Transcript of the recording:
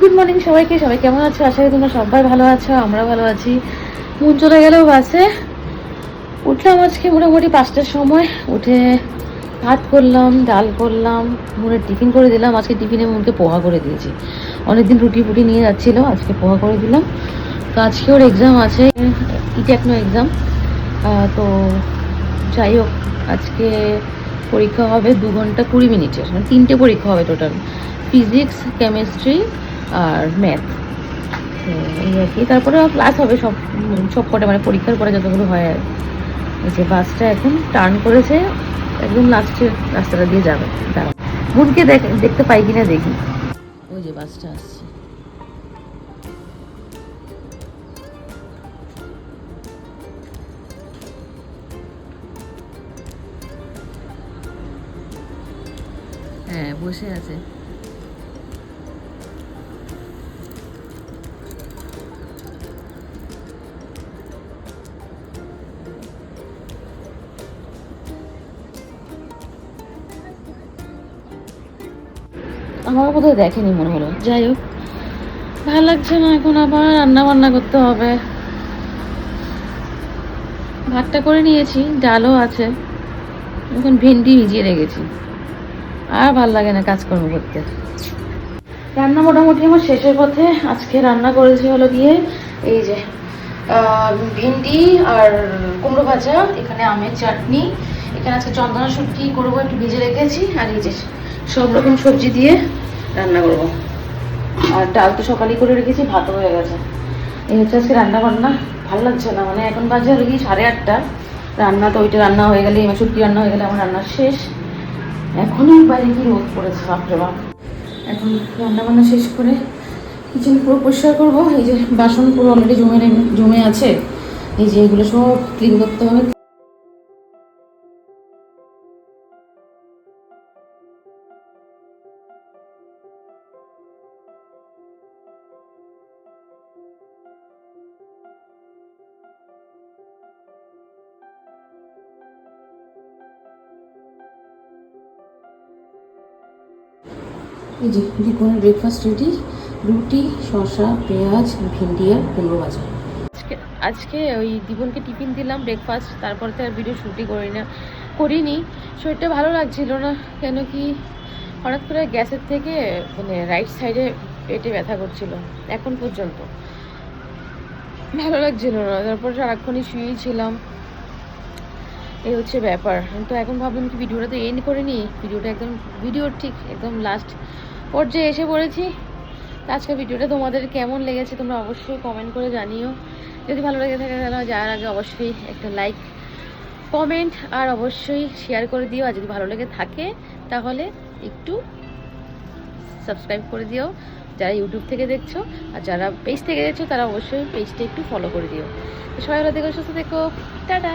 Good morning সবাইকে, সবাই কেমন আছো? আশা করি তোমরা সবাই ভালো আছো আমরা ভালো আছি। মন চলে গেল বাসে। উঠলাম আজকে মোটামুটি পাঁচটার সময়। উঠে ভাত করলাম, ডাল করলাম, মুনের টিফিন করে দিলাম। আজকে টিফিনে মুনকে পোহা করে দিয়েছি। অনেকদিন রুটি ফুটি নিয়ে যাচ্ছিল, আজকে পোহা করে দিলাম। তো আজকে ওর এক্সাম আছে ইটেকনো এক্সাম তো যাই হোক, আজকে পরীক্ষা হবে দু ঘণ্টা কুড়ি মিনিটের মানে তিনটে পরীক্ষা হবে টোটাল ফিজিক্স কেমিস্ট্রি আর ম্যাথ এই আর কি। তারপরে ক্লাস হবে সব সব কটা মানে পরীক্ষার পরে যতগুলো হয় আর যে বাসটা এখন টার্ন করেছে, একদম লাস্টের রাস্তাটা দিয়ে যাবে। দাঁড়া বোনকে দেখ, দেখতে পাই কিনা দেখি। ওই যে বাসটা আসছে। হ্যাঁ বসে আছে। আমার বোধহয় দেখেনি মনে হলো। যাই হোক ভালো লাগছে না এখন আবার রান্না বান্না করতে হবে। ভাতটা করে নিয়েছি ডালও আছে। এখন ভেন্ডি ভিজিয়ে রেখেছি। আর ভালো লাগে না কাজকর্ম করতে। রান্না মোটামুটি আমার শেষের পথে। আজকে রান্না করেছি হলো গিয়ে এই যে ভেন্ডি আর কুমড়ো ভাজা এখানে আমের চাটনি। এখানে আজকে চন্দনা শুটকি করব একটু ভিজে রেখেছি। আর এই যে সব রকম সবজি দিয়ে রান্না করব। আর ডাল তো সকালেই করে রেখেছি, ভাতও হয়ে গেছে। এই হচ্ছে আজকে রান্না বান্না ভালো লাগছে না মানে এখন বাজে হলো কি সাড়ে আটটা। রান্না তো ওইটা রান্না হয়ে গেলে এবার শুটকি রান্না হয়ে গেলে আমার রান্না শেষ। এখনই বাইরে কি রোদ পড়েছে, বাপরে বাপ। এখন রান্না বান্না শেষ করে কিচেন পুরো পরিষ্কার করব। এই যে বাসন পুরো অলরেডি জমে জমে আছে। এই যে এগুলো সব ক্লিন করতে হবে। এই যে দীপনের ব্রেকফাস্ট রেডি রুটি, শসা, পেঁয়াজ, ভিন্ডি আর কুমড়ো ভাজা। আজকে ওই দীপনকে টিফিন দিলাম ব্রেকফাস্ট তারপর তো আর ভিডিও শ্যুটই করি না, করিনি। শরীরটা ভালো লাগছিল না, কেন কি হঠাৎ করে গ্যাসের থেকে মানে রাইট সাইডে পেটে ব্যথা করছিল, এখন পর্যন্ত। ভালো লাগছিল না, তারপর সারাক্ষণই শুয়েই ছিলাম। এই হচ্ছে ব্যাপার। তো এখন ভাবলাম কি ভিডিওটা তো এন্ড করে ভিডিওটা একদম ভিডিওর ঠিক একদম লাস্ট পর্যায়ে এসে পড়েছি। আজকের ভিডিওটা তোমাদের কেমন লেগেছে তোমরা অবশ্যই কমেন্ট করে জানিও। যদি ভালো লেগে থাকে তাহলে যাওয়ার আগে অবশ্যই একটা লাইক কমেন্ট আর অবশ্যই শেয়ার করে দিও। আর যদি ভালো লেগে থাকে তাহলে একটু সাবস্ক্রাইব করে দিও। যারা ইউটিউব থেকে দেখছ আর যারা পেজ থেকে দেখছ তারা অবশ্যই পেজটা একটু ফলো করে দিও। সবাই ভালো দেখো সুস্থ দেখো টাটা!